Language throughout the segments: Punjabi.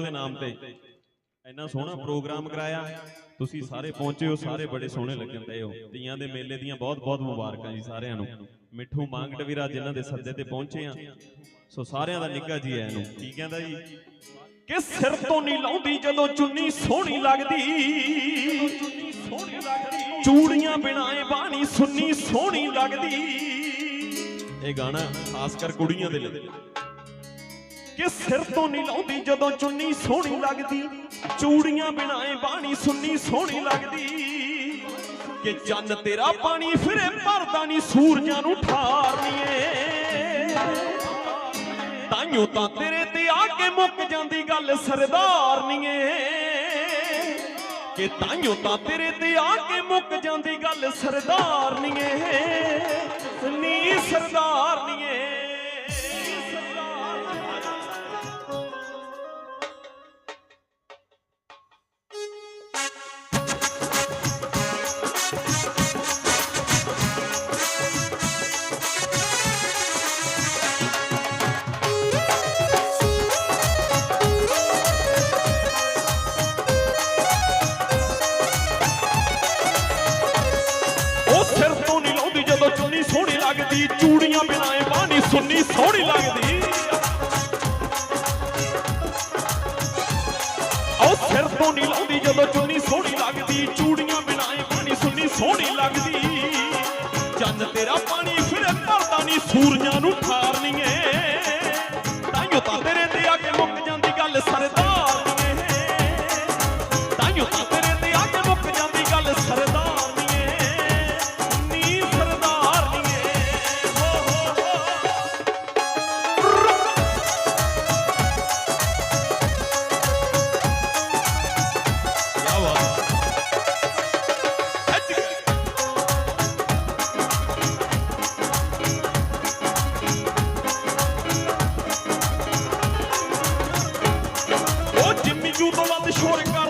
ਦੇ ਨਾਮ ਤੇ। ਇੰਨਾ ਸੋਹਣਾ ਪ੍ਰੋਗਰਾਮ ਕਰਾਇਆ। ਤੁਸੀਂ ਸਾਰੇ ਪਹੁੰਚੇ ਹੋ, ਸਾਰੇ ਬੜੇ ਸੋਹਣੇ ਲੱਗਣ ਦੇ ਹੋ। ਤੀਆਂ ਦੇ ਮੇਲੇ ਦੀਆਂ ਬਹੁਤ ਬਹੁਤ ਮੁਬਾਰਕਾਂ ਜੀ ਸਾਰਿਆਂ ਨੂੰ। ਮਿੱਠੂ ਮੰਗਟ ਵੀਰਾ ਜਿਨ੍ਹਾਂ ਦੇ ਸੱਦੇ ਤੇ ਪਹੁੰਚੇ ਆ। ਸੋ ਸਾਰਿਆਂ ਦਾ ਨਿੱਘਾ ਜੀ ਆਇਆਂ ਨੂੰ। ਕੀ ਕਹਿੰਦਾ ਜੀ? ਕਿ ਸਿਰ ਤੋਂ ਨਹੀਂ ਲਾਉਂਦੀ ਜਦੋਂ ਚੁੰਨੀ ਸੋਹਣੀ ਲੱਗਦੀ। ਸੋਹਣੀ ਲੱਗਦੀ ਚੂੜੀਆਂ ਬਿਨਾਏ ਬਾਣੀ ਸੁੰਨੀ ਸੋਹਣੀ ਲੱਗਦੀ। ਇਹ ਗਾਣਾ ਖਾਸ ਕਰ ਕੁੜੀਆਂ ਦੇ ਲਈ। ਕਿ ਸਿਰ ਤੋਂ ਨਹੀਂ ਲਾਉਂਦੀ, ਜਦੋਂ ਚੁੰਨੀ ਸੋਹਣੀ ਲੱਗਦੀ, ਚੂੜੀਆਂ ਬਿਨਾਏ ਬਾਣੀ ਸੁੰਨੀ ਸੋਹਣੀ ਲੱਗਦੀ, ਕਿ ਚੰਨ ਤੇਰਾ ਪਾਣੀ ਫਿਰੇ, ਭਰਦਾ ਨਹੀਂ ਸੂਰਜਾਂ ਨੂੰ ਠਾਰਨੀਏ। ਤਾਈਓ ਤਾਂ ਤੇਰੇ ਤੇ ਆ ਕੇ ਮੁੱਕ ਜਾਂਦੀ ਗੱਲ ਸਰਦਾਰਨੀਏ। ਕਿ ਤਾਈਓ ਤਾਂ ਤੇਰੇ ਤੇ ਆ ਕੇ ਮੁੱਕ ਜਾਂਦੀ ਗੱਲ ਸਰਦਾਰਨੀਏ। ਨੀ ਸਰਦਾਰਨੀਏ। ਸੋਹਣੀ ਲੱਗਦੀ ਚੂੜੀਆਂ ਬਿਨਾਏ ਬਾਣੀ ਸੁੰਨੀ ਸੋਹਣੀ ਲੱਗਦੀ। ਉਹ ਸਿਰ ਤੋਂ ਨਹੀਂ ਲਾਉਂਦੀ, ਜਦੋਂ ਚੁੰਨੀ ਸੋਹਣੀ ਲੱਗਦੀ, ਚੂੜੀਆਂ ਬਿਨਾਏ ਬਾਣੀ ਸੁੰਨੀ ਸੋਹਣੀ ਲੱਗਦੀ। ਚੰਨ ਤੇਰਾ ਪਾਣੀ, ਫਿਰੇ ਭਰਦਾ ਨਹੀਂ, ਸੂਰਜਾਂ ਨੂੰ ਠਾਰਨੀਏ। ਉਹ ਜਿੰਮੀ ਜੂ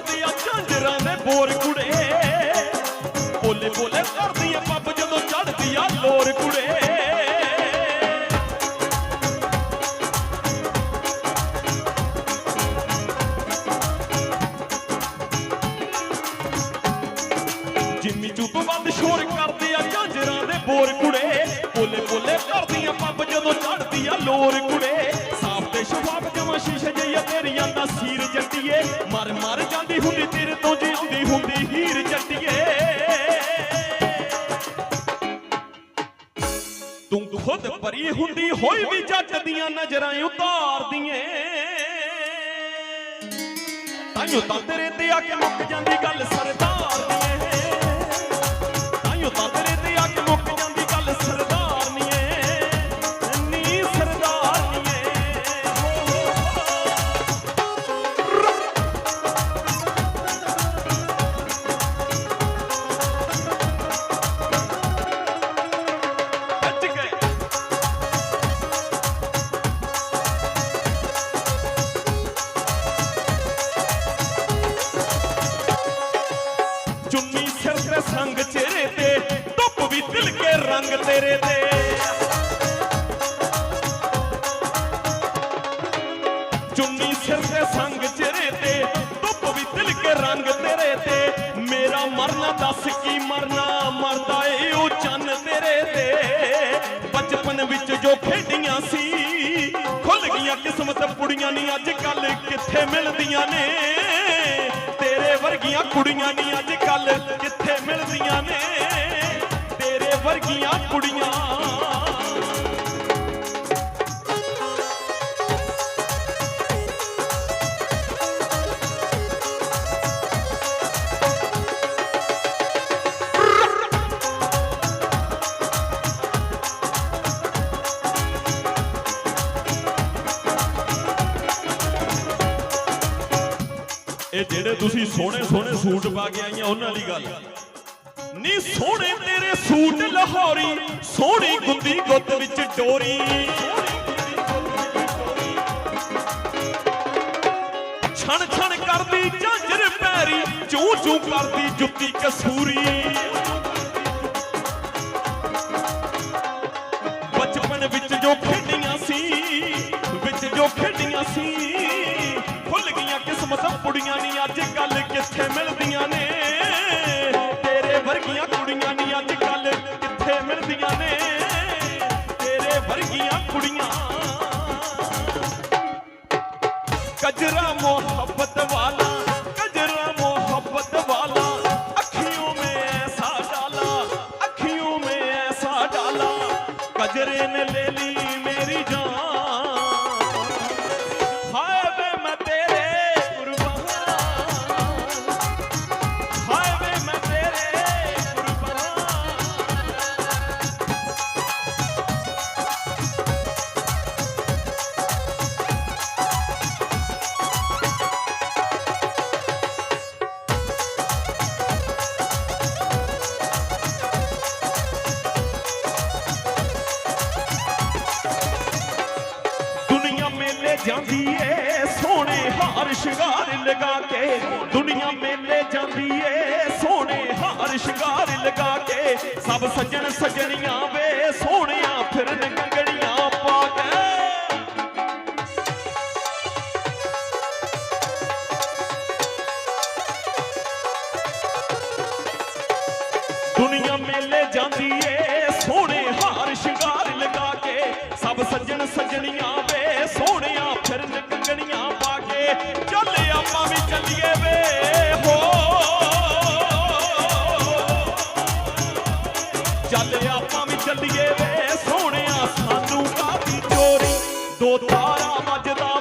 ਤਾਈਓ ਤਾਂ ਤੇਰੇ ਆ ਕੇ ਮੁੱਕ ਜਾਂਦੀ ਗੱਲ ਸਰਦਾਰ ਨੀਏ ਤਾਈਓ ਚੁੰਨੀ ਸਿਰ ਤੇ ਸੰਗ ਚਿਹਰੇ ਤੇ, ਧੁੱਪ ਵੀ ਦਿਲ ਕੇ ਰੰਗ ਤੇਰੇ ਤੇ। ਮੇਰਾ ਮਰਨਾ ਦੱਸ ਕੀ ਮਰਨਾ, ਮਰਦਾ ਏ ਉਹ ਚੰਨ ਤੇਰੇ ਤੇ। ਬਚਪਨ ਵਿੱਚ ਜੋ ਖੇਡੀਆਂ ਸੀ, ਖੁੱਲ ਗਈਆਂ ਕਿਸਮਤ ਪੁੜੀਆਂ ਨਹੀਂ ਅੱਜ ਕੱਲ ਕਿੱਥੇ ਮਿਲਦੀਆਂ ਨੇ? ਤੇਰੇ ਵਰਗੀਆਂ ਕੁੜੀਆਂ ਨਹੀਂ ਅੱਜ ਕੱਲ ਕਿੱਥੇ ਮਿਲਦੀਆਂ ਨੇ? ਤੇਰੇ ਵਰਗੀਆਂ ਕੁੜੀਆਂ ਇਹ ਜਿਹੜੇ ਤੁਸੀਂ ਸੋਹਣੇ ਸੋਹਣੇ ਸੂਟ ਪਾ ਕੇ ਆਈਆਂ ਉਹਨਾਂ ਦੀ ਗੱਲ। ਨੀ ਸੋਹਣੇ ਤੇਰੇ ਸੂਟ ਲਾਹੌਰੀ, ਸੋਹਣੀ ਗੁੰਦੀ ਗੁੱਤ ਵਿੱਚ ਡੋਰੀ। ਛਣ ਛਣ ਕਰਦੀ ਝਾਂਜਰ ਪੈਰੀ, ਚੂ ਚੂ ਕਰਦੀ ਜੁੱਤੀ ਕਸੂਰੀ। ਬਚਪਨ ਵਿੱਚ ਜੋ ਕੁੜੀਆਂ ਨਹੀਂ ਅੱਜ ਕੱਲ ਕਿੱਥੇ ਮਿਲਦੀਆਂ ਨੇ? ਤੇਰੇ ਵਰਗੀਆਂ ਕੁੜੀਆਂ ਨਹੀਂ ਅੱਜ ਕੱਲ ਕਿੱਥੇ ਮਿਲਦੀਆਂ ਨੇ? ਤੇਰੇ ਵਰਗੀਆਂ ਕੁੜੀਆਂ। ਕਜਰਾ ਮੁਹੱਬਤ ਵਾਲਾ ਜਾਂਦੀ ਏ, ਸੋਹਣੇ ਹਾਰ ਸ਼ਿੰਗਾਰ ਲਗਾ ਕੇ। ਦੁਨੀਆ ਮੇਲੇ ਜਾਂਦੀ ਏ, ਸੋਹਣੇ ਹਾਰ ਸ਼ਿੰਗਾਰ ਲਗਾ ਕੇ। ਸਭ ਸੱਜਣ ਸੱਜਣੀਆਂ ਦੋ ਤਾਰਾ ਵੱਜਦਾ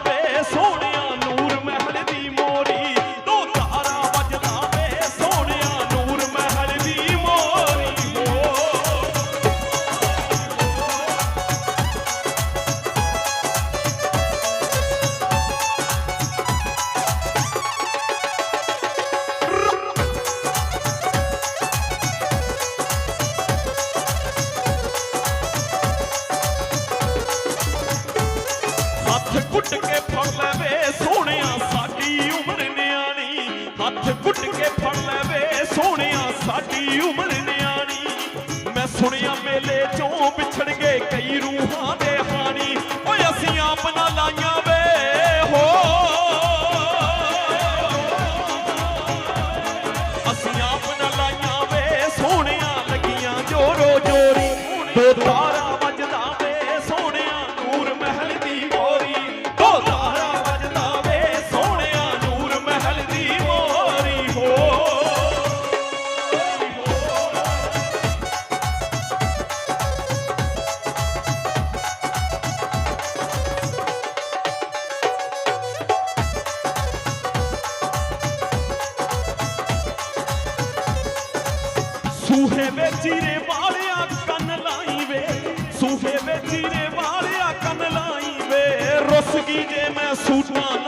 suit one.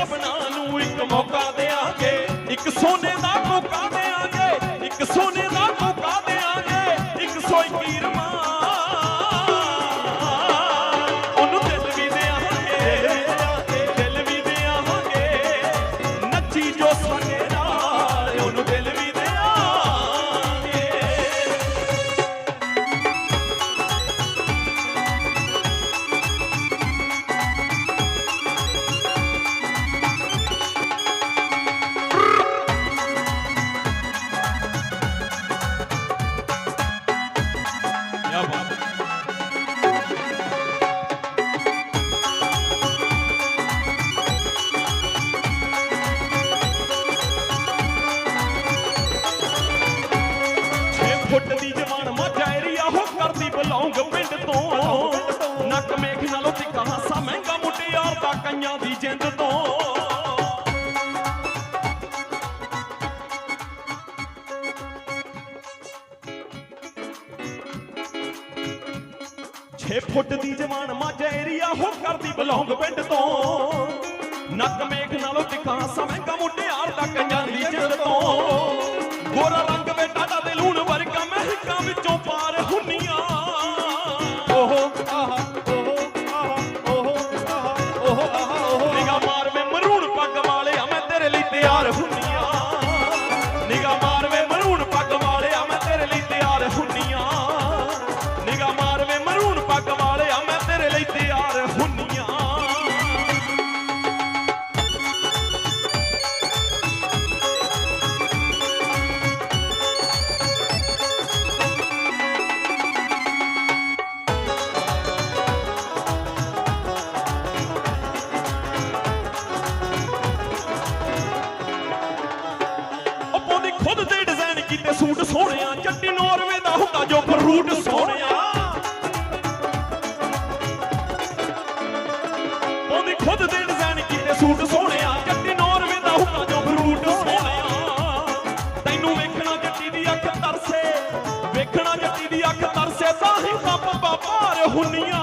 ਸਭਨਾਂ ਨੂੰ ਇੱਕ ਮੌਕਾ ਦੇਾਂਗੇ ਇੱਕ ਸੋਨੇ ਦਾ ਜਿੰਦ ਤੋਂ। ਛੇ ਫੁੱਟ ਦੀ ਜਵਾਨ ਮਾਝਾ ਏਰੀਆ ਹੋ ਕਰਦੀ ਬਲੌਂਗ ਪਿੰਡ ਤੋਂ। ਨੱਕ ਮੇਖ ਨਾਲੋਂ ਟਿਕਾ ਸਮੇਂ ਸੂਟ ਸੋਹਣਿਆ ਚੱਟੀ ਨੋਰਵੇ ਦਾ ਹੁੰਦਾ ਜੋ ਫਰੂਟ ਸੋਹਣਿਆ। ਤੈਨੂੰ ਵੇਖਣਾ ਜੱਟੀ ਦੀ ਅੱਖ ਤਰਸੇ, ਵੇਖਣਾ ਜੱਟੀ ਦੀ ਅੱਖ ਤਰਸੇ ਤਾਂ ਹੀ ਤਾਂ ਪੱਪਾ ਹੁੰਨੀਆਂ।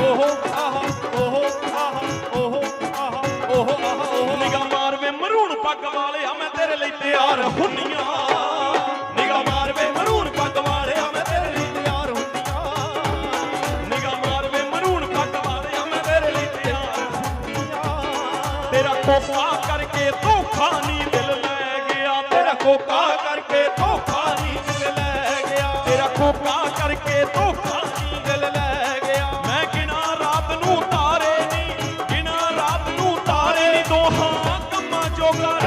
ਓਹੋ, ਆਹਾ ਓਹੋ ਆਹਾ ਓਹੋ ਆਹਾ ਓਹੋ ਆਹਾ, ਓਹੋ। ਨਿਗਾ ਮਾਰ ਮਰੂਣ ਪੱਗ ਵਾਲਿਆ, ਮੈਂ ਤੇਰੇ ਲਈ ਤਿਆਰ ਹੁੰਨੀਆਂ। ਕੋਕਾ ਕਰਕੇ ਧੋਖਾ ਨਹੀਂ ਦਿਲ ਲੈ ਗਿਆ। ਤੇਰਾ ਕੋਕਾ ਕਰਕੇ ਧੋਖਾ ਨਹੀਂ ਦਿਲ ਲੈ ਗਿਆ। ਤੇਰਾ ਕੋਕਾ ਕਰਕੇ ਧੋਖਾ ਨਹੀਂ ਦਿਲ ਲੈ ਗਿਆ। ਮੈਂ ਗਿਣਾ ਰਾਤ ਨੂੰ ਤਾਰੇ ਨਹੀਂ ਗਿਣਾ ਰਾਤ ਨੂੰ ਤਾਰੇ ਨਹੀਂ ਦੋਹਾਂ ਕੰਮਾਂ ਜੋਗਾ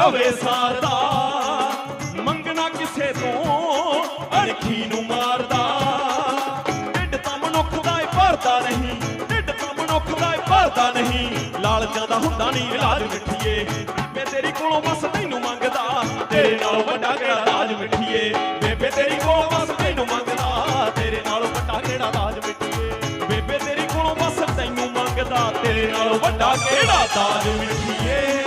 ਰਵੇ ਸਾਰਦਾ, ਮੰਗਣਾ ਕਿਸੇ ਤੋਂ, ਅਣਖੀ ਨੂੰ ਮਾਰਦਾ। ਢਿੱਡ ਤਾਂ ਮਨੁੱਖ ਦਾ ਏ ਭਰਦਾ ਨਹੀਂ, ਢਿੱਡ ਤਾਂ ਮਨੁੱਖ ਦਾ ਏ ਭਰਦਾ ਨਹੀਂ। ਲਾਲਚਾਂ ਦਾ ਹੁੰਦਾ ਨਹੀਂ ਇਲਾਜ ਮਿੱਠੀਏ, ਬੇਬੇ ਤੇਰੀ ਕੋਲੋਂ ਬਸ ਤੈਨੂੰ ਮੰਗਦਾ। ਤੇਰੇ ਨਾਲੋਂ ਵੱਡਾ ਕਿਹੜਾ ਰਾਜ ਮਿੱਠੀਏ, ਬੇਬੇ ਤੇਰੀ ਕੋਲੋਂ ਬਸ ਤੈਨੂੰ ਮੰਗਦਾ। ਤੇਰੇ ਨਾਲੋਂ ਵੱਡਾ ਕਿਹੜਾ ਰਾਜ ਮਿੱਠੀਏ, ਬੇਬੇ ਤੇਰੀ ਕੋਲੋਂ ਬਸ ਤੈਨੂੰ ਮੰਗਦਾ। ਤੇਰੇ ਨਾਲੋਂ ਵੱਡਾ ਕਿਹੜਾ ਰਾਜ ਮਿੱਠੀਏ।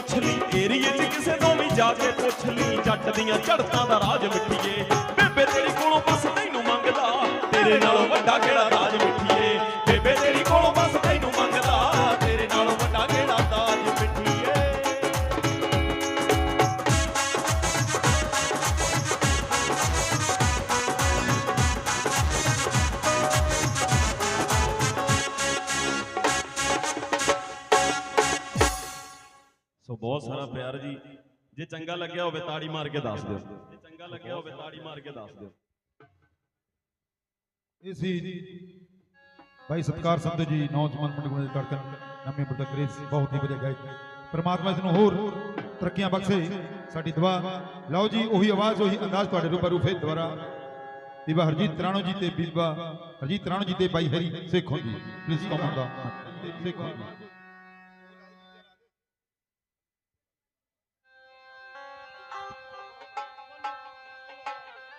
ਪੁੱਛ ਲਈ। ਏਰੀਏ 'ਚ ਕਿਸੇ ਤੋਂ ਵੀ ਜਾ ਕੇ ਪੁੱਛ ਲਈ। ਜੱਟ ਦੀਆਂ ਝੜਤਾਂ ਦਾ ਰਾਜ ਮਿੱਠੀਏ। ਬੇਬੇ ਤੇਰੀ ਕੋਲੋਂ ਬਸ ਤੈਨੂੰ ਮੰਗਦਾ। ਤੇਰੇ ਨਾਲੋਂ ਵੱਡਾ ਕਿਹੜਾ ਚੰਗਾ ਲੱਗਿਆ ਹੋਵੇ ਤਾੜੀ ਮਾਰ ਕੇ ਦੱਸ ਦਿਓ। ਜੇ ਚੰਗਾ ਲੱਗਿਆ ਹੋਵੇ ਤਾੜੀ ਮਾਰ ਕੇ ਦੱਸ ਦਿਓ ਇਹ ਸੀ ਭਾਈ ਸਤਕਾਰ ਸੰਧੂ ਜੀ, ਨੌਜਵਾਨ ਮੁੰਡੇ ਦੇ ਧੜਕਣ ਨਵੇਂ ਬਰਦਕਰੇਸ ਬਹੁਤ ਹੀ ਵਧੀਆ ਗਾਇਕ। ਪਰਮਾਤਮਾ ਇਸ ਨੂੰ ਹੋਰ ਤਰੱਕੀਆਂ ਬਖਸ਼ੇ। ਸਾਡੀ ਦੁਆ। ਲਓ ਜੀ, ਉਹੀ ਆਵਾਜ਼, ਉਹੀ ਅੰਦਾਜ਼ ਤੁਹਾਡੇ ਰੂਬਰੂ ਫੇਰ ਦੁਬਾਰਾ। ਬੀਬਾ ਹਰਜੀਤ ਤਰਾਣੋ ਜੀ ਤੇ ਬੀਬਾ ਹਰਜੀਤ ਤਰਾਣੋ ਜੀ ਤੇ ਭਾਈ ਹਰੀ ਸੇਖੋਂ ਜੀ। ਪਲੀਜ਼ ਕਮਨ ਸੇਖੋਂ ਜੀ।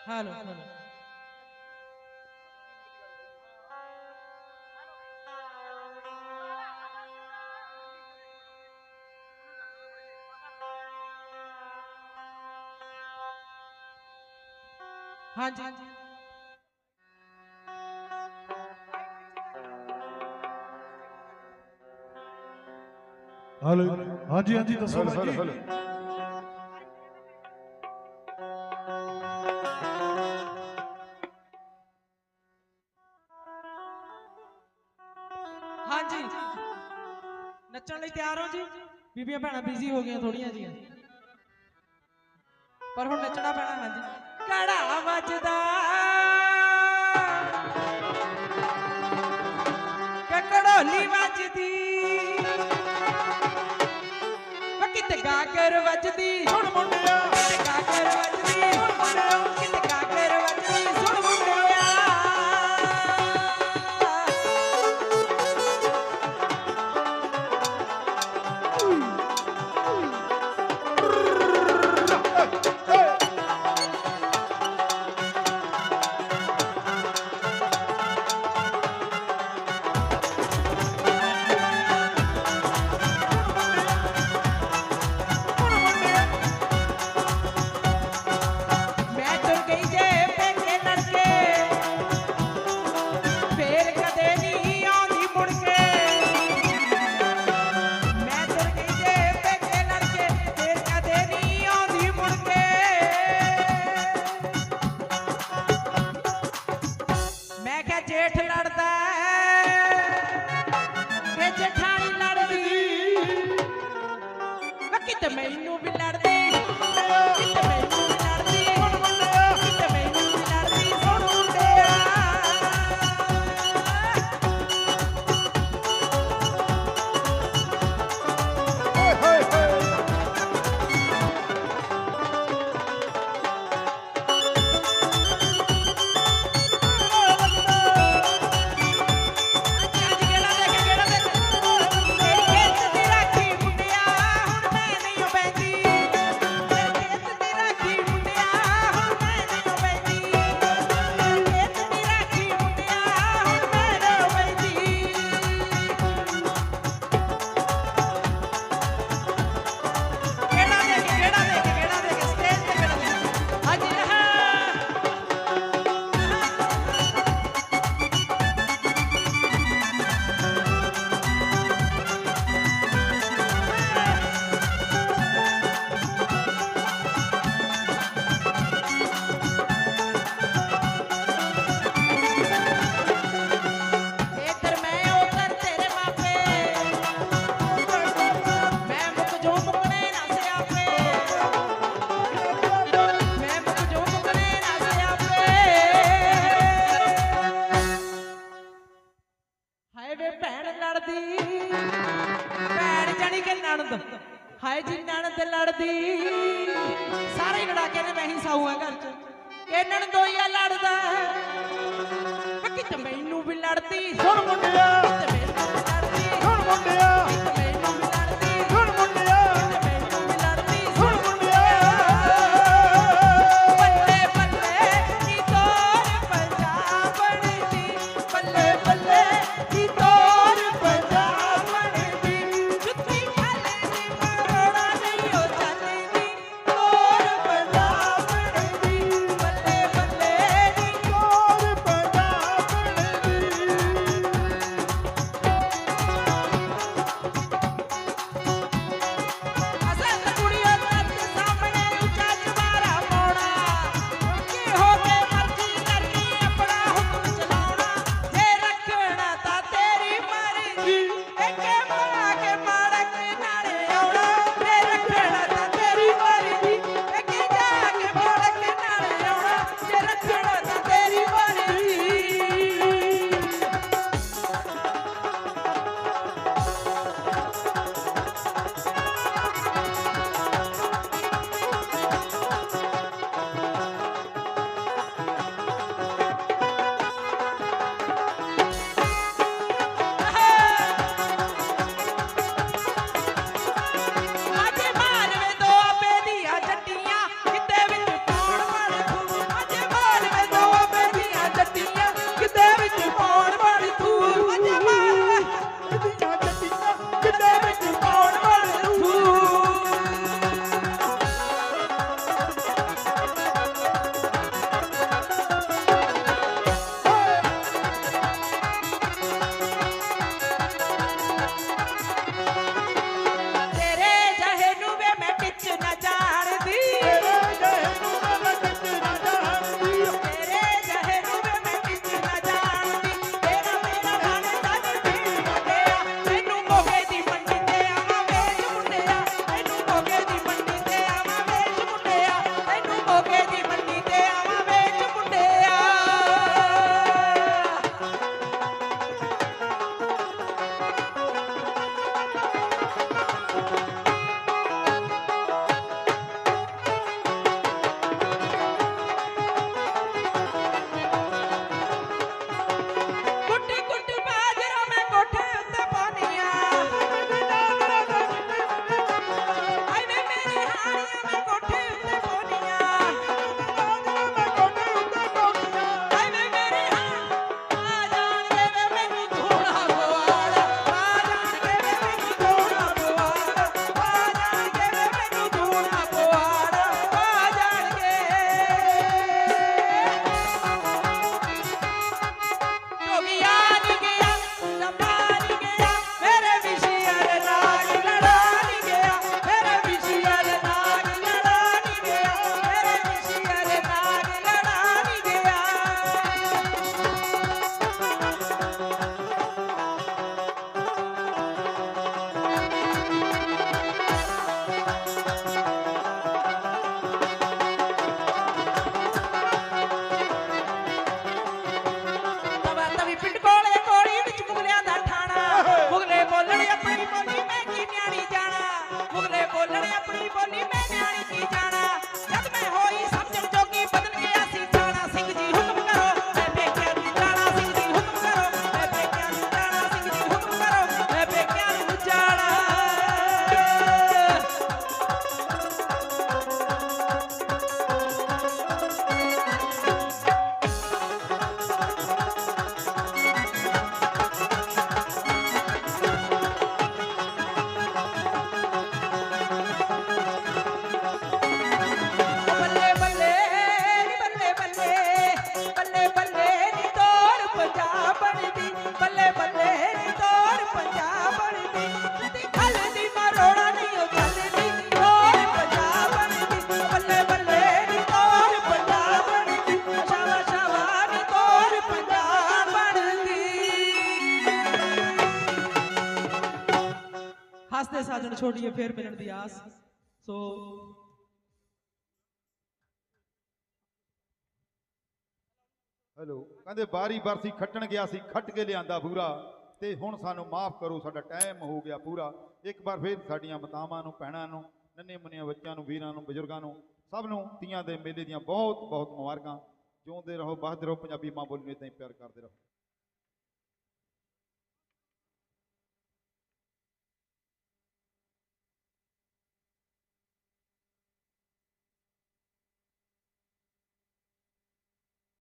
હાલો હાલો ਹਾਂਜੀ ਹਲੋ ਹਾਂਜੀ ਹਾਂਜੀ ਦੱਸੋ ਭਾਈ ਜੀ ਹਾਂਜੀ। ਨੱਚਣ ਲਈ ਤਿਆਰ ਹੋ ਜੀ? ਬੀਬੀਆਂ ਭੈਣਾਂ ਬਿਜ਼ੀ ਹੋ ਗਈਆਂ ਥੋੜੀਆਂ ਜੀਆਂ। ਪਰ ਹੁਣ ਨੱਚਣਾ ਪੈਣਾ, ਹਾਂਜੀ। ਕੜਾ ਵੱਜਦਾ। ਕਕੜੋਲੀ ਵੱਜਦੀ। ਵਕਤ ਗਾਗਰ ਵੱਜਦੀ। ਹੁਣ ਮੁੰਡਿਆ ਮੈਨੂੰ ਵੀ ਲੜਦੀ। ਸੁਣ ਮੁੰਡਿਆ ਦੇ ਸਾਜਣ ਛੋੜੀਏ ਫੇਰ ਮਿਲਣ ਦੀ ਆਸ। ਸੋ ਹੈਲੋ ਕਹਿੰਦੇ ਬਾਰੀ ਬਰਸੀ ਖੱਟਣ ਗਿਆ ਸੀ, ਖੱਟ ਕੇ ਲਿਆਂਦਾ ਪੂਰਾ। ਤੇ ਹੁਣ ਸਾਨੂੰ ਮਾਫ ਕਰੋ, ਸਾਡਾ ਟਾਈਮ ਹੋ ਗਿਆ ਪੂਰਾ। ਇੱਕ ਵਾਰ ਫੇਰ ਸਾਡੀਆਂ ਮਾਤਾਵਾਂ ਨੂੰ, ਭੈਣਾਂ ਨੂੰ ਨੰਨੇ ਮੁੰਨੀਆਂ ਬੱਚਿਆਂ ਨੂੰ, ਵੀਰਾਂ ਨੂੰ, ਬਜ਼ੁਰਗਾਂ ਨੂੰ, ਸਭ ਨੂੰ ਤੀਆਂ ਦੇ ਮੇਲੇ ਦੀਆਂ ਬਹੁਤ ਬਹੁਤ ਮੁਬਾਰਕਾਂ। ਜਿਉਂਦੇ ਰਹੋ ਬਹਾਦਰ ਰਹੋ, ਪੰਜਾਬੀ ਮਾਂ ਬੋਲੀ ਨੂੰ ਇਦਾਂ ਹੀ ਪਿਆਰ ਕਰਦੇ ਰਹੋ।